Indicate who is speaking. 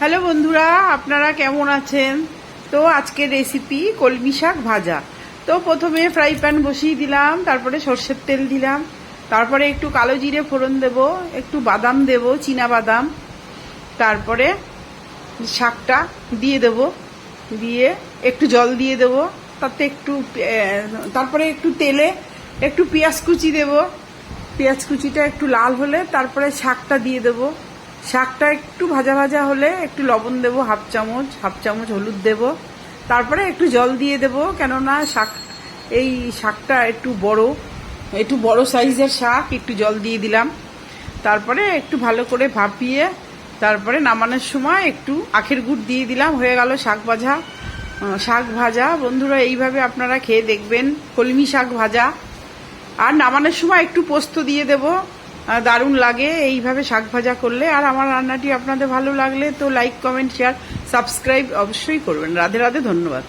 Speaker 1: Hello বন্ধুরা, আপনারা কেমন আছেন? তো আজকের রেসিপি কলমি শাক ভাজা। তো প্রথমে ফ্রাই প্যান বসিয়ে দিলাম, তারপরে সর্ষের তেল দিলাম, তারপরে একটু কালো জিরে ফোড়ন দেব, একটু বাদাম দেব, চীনা বাদাম, তারপরে শাকটা দিয়ে দেব, দিয়ে একটু জল দিয়ে দেব, তাতে একটু তারপরে একটু তেলে একটু পেঁয়াজ কুচি দেব, পেঁয়াজ কুচিটা একটু লাল হলে তারপরে শাকটা দিয়ে দেব শাকটা একটু ভাজা ভাজা হলে একটু লবণ দেব, হাফ চামচ হাফ চামচ হলুদ দেব। তারপরে একটু জল দিয়ে দেব, কেননা শাক, এই শাকটা একটু বড় একটু বড় সাইজের শাক, একটু জল দিয়ে দিলাম। তারপরে একটু ভালো করে ভাপিয়ে, তারপরে নামানোর সময় একটু আখের গুড় দিয়ে দিলাম, হয়ে গেল শাক ভাজা। শাক ভাজা, বন্ধুরা এইভাবে আপনারা খেয়ে দেখবেন, কলমি শাক ভাজা। আর নামানোর সময় একটু পোস্ত দিয়ে দেব দারুণ লাগে এইভাবে শাক ভাজা করলে। আর আমার রান্নাটি আপনাদের ভালো লাগলে তো লাইক কমেন্ট শেয়ার সাবস্ক্রাইব অবশ্যই করবেন। রাধে রাধে, ধন্যবাদ।